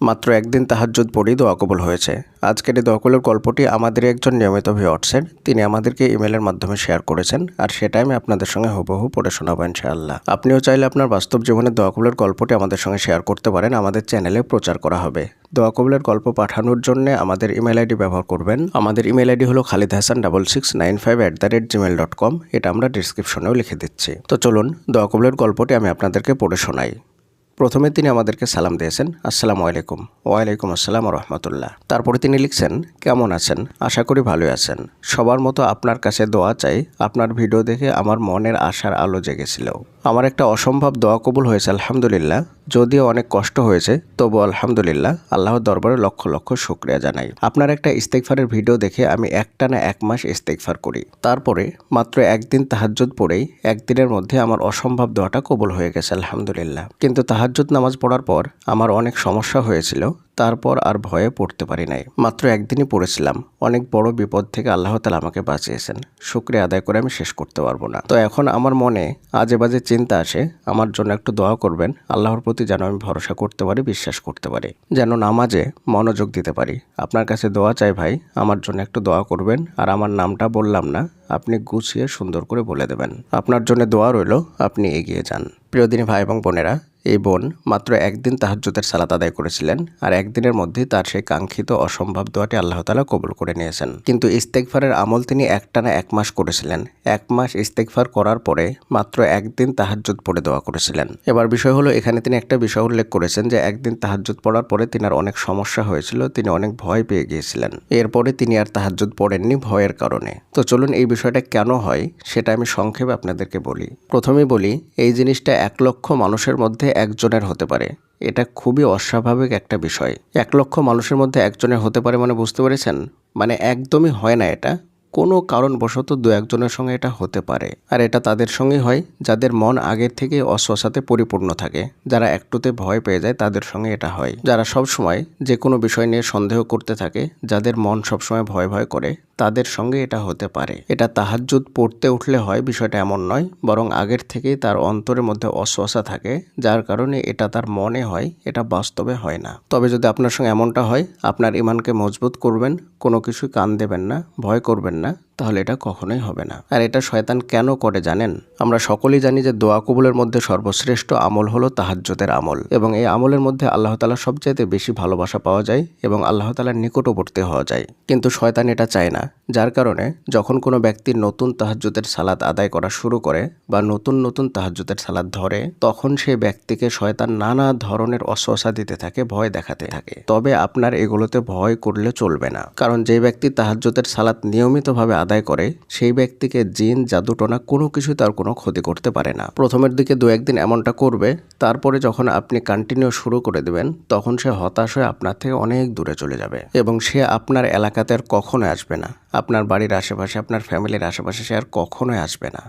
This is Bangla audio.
মাত্র একদিন তাহাজ্জুদ পড়েই দোয়া কবুল হয়েছে। আজকের এই দোয়া কবুলের গল্পটি আমাদের একজন নিয়মিত ভিওয়ার্সের তিনি আমাদেরকে ইমেলের মাধ্যমে শেয়ার করেছেন। আর সেটাই আমি আপনাদের সঙ্গে হুবহু পড়ে শোনাবো ইনশাআল্লাহ। আপনিও চাইলে আপনার বাস্তব জীবনের দোয়া কবুলের গল্পটি আমাদের সঙ্গে শেয়ার করতে পারেন। আমাদের চ্যানেলে প্রচার করা হবে। দোয়া কবুলের গল্প পাঠানোর জন্য আমাদের ইমেল আইডি ব্যবহার করবেন। আমাদের ইমেল আইডি হলো Khalid Hasan double six nine five at the rate Gmail dot com এটা আমরা ডিসক্রিপশনেও লিখে দিচ্ছি। তো চলুন দোয়া কবুলের গল্পটি আমি আপনাদেরকে পড়ে শোনাই। প্রথমে তিনি আমাদেরকে সালাম দিয়েছেন, আসসালামু আলাইকুম। ওয়ালাইকুম আসসালাম রহমতুল্লাহ তারপরে তিনি লিখছেন, কেমন আছেন? আশা করি ভালোই আছেন। সবার মতো আপনার কাছে দোয়া চাই। আপনার ভিডিও দেখে আমার মনের আশার আলো জেগেছিল। আমার একটা অসম্ভব দোয়া কবুল হয়েছে, আলহামদুলিল্লাহ। যদিও অনেক কষ্ট হয়েছে তবু আলহামদুলিল্লাহ, আল্লাহর দরবারে লক্ষ লক্ষ শুক্রিয়া জানাই। আপনার একটা ইস্তেকফারের ভিডিও দেখে আমি একটানা এক মাস ইস্তেকফার করি। তারপরে মাত্র একদিন তাহাজ্জুদ পড়েই একদিনের মধ্যে আমার অসম্ভব দোয়াটা কবুল হয়ে গেছে, আলহামদুলিল্লাহ। কিন্তু তাহাজ্জুদ নামাজ পড়ার পর আমার অনেক সমস্যা হয়েছিল তারপর আর ভয়ে পড়তে পারি নাই। মাত্র একদিনই পড়েছিলাম। অনেক বড় বিপদ থেকে আল্লাহ তালা আমাকে বাঁচিয়েছেন। শুক্রিয়া আদায় করে আমি শেষ করতে পারব না। তো এখন আমার মনে আজে বাজে চিন্তা আসে, আমার জন্য একটু দোয়া করবেন। আল্লাহর প্রতি যেন আমি ভরসা করতে পারি, বিশ্বাস করতে পারি। যেন নামাজে মনোযোগ দিতে পারি। আপনার কাছে দোয়া চাই ভাই, আমার জন্য একটু দোয়া করবেন। আর আমার নামটা বললাম না আপনি গুছিয়ে সুন্দর করে বলে দেবেন। আপনার জন্য দোয়া রইল, আপনি এগিয়ে যান। প্রিয়দিনী ভাই এবং বোনেরা, এই বোন মাত্র একদিন তাহাজ্জুদের সালাত আদায় করেছিলেন আর একদিনের মধ্যে তার সেই কাঙ্ক্ষিত অসম্ভব দোয়াটি আল্লাহ তালা কবুল করে নিয়েছেন। কিন্তু ইস্তেকফারের আমল তিনি একটানা এক মাস করেছিলেন। এক মাস ইস্তেকফার করার পরে মাত্র একদিন তাহাজ্জুদ পড়ে দোয়া করেছিলেন। এবার বিষয় হলো, এখানে তিনি একটা বিষয় উল্লেখ করেছেন যে, একদিন তাহাজ্জুদ পড়ার পরে তিনার অনেক সমস্যা হয়েছিল, তিনি অনেক ভয় পেয়ে গিয়েছিলেন। এরপরে তিনি আর তাহাজ্জুদ পড়েননি ভয়ের কারণে। তো চলুন এই বিষয়টা কেন হয়, সেটা আমি সংক্ষেপে আপনাদেরকে বলি। প্রথমে বলি, এই জিনিসটা এক লক্ষ মানুষের মধ্যে একজনের হতে পারে। এটা খুবই অস্বাভাবিক একটা বিষয়। এক লক্ষ মানুষের মধ্যে একজনের হতে পারে মানে বুঝতে পেরেছেন? মানে একদমই হয় না এটা। কোনো কারণবশত দু একজনের সঙ্গে এটা হতে পারে। আর এটা তাদের সঙ্গেই হয়, যাদের মন আগের থেকে অশ্বাসাতে পরিপূর্ণ থাকে। যারা একটুতে ভয় পেয়ে যায়, তাদের সঙ্গে এটা হয়। যারা সব সময় যে কোনো বিষয় নিয়ে সন্দেহ করতে থাকে, যাদের মন সবসময় ভয় ভয় করে, তাদের সঙ্গে এটা হতে পারে। এটা তাহাজ্জুদ পড়তে উঠলে হয়, বিষয়টা এমন নয়, বরং আগের থেকেই তার অন্তরের মধ্যে অশ্বাসা থাকে, যার কারণে এটা তার মনে হয়, এটা বাস্তবে হয় না। তবে যদি আপনার সঙ্গে এমনটা হয়, আপনার ইমানকে মজবুত করবেন, কোনো কিছু কান দেবেন না, ভয় করবেন না তাহলে এটা কখনোই হবে না। আর এটা শয়তান কেন করে জানেন? আমরা সকলেই জানি যে দোয়া কবুলের মধ্যে সর্বশ্রেষ্ঠ আমল হলো তাহাজ্জুদের আমল এবং এই আমলের মধ্যে আল্লাহ তালা সবচাইতে বেশি ভালোবাসা পাওয়া যায় এবং আল্লাহ তালার নিকটবর্তী হওয়া যায়। কিন্তু শয়তান এটা চায় না, যার কারণে যখন কোনো ব্যক্তি নতুন তাহাজ্জুদের সালাদ আদায় করা শুরু করে বা নতুন নতুন তাহাজ্জুদের সালাদ ধরে, তখন সেই ব্যক্তিকে শয়তান নানা ধরনের অশ্বাসা দিতে থাকে, ভয় দেখাতে থাকে। তবে আপনার এগুলোতে ভয় করলে চলবে না। কারণ যে ব্যক্তি তাহাজ্জুদের সালাদ নিয়মিতভাবে আদায় করে, সেই ব্যক্তিকে জিন, জাদুটনা কোনো কিছু তার কোনো ক্ষতি করতে পারে না। প্রথমের দিকে দু একদিন এমনটা করবে, তারপরে যখন আপনি কন্টিনিউ শুরু করে দেবেন, তখন সে হতাশ হয়ে আপনার থেকে অনেক দূরে চলে যাবে এবং সে আপনার এলাকাতে আর কখনোই আসবে না। আপনার বাড়ির আশেপাশে, আপনার ফ্যামিলির আশেপাশে সে আর কখনোই আসবে না।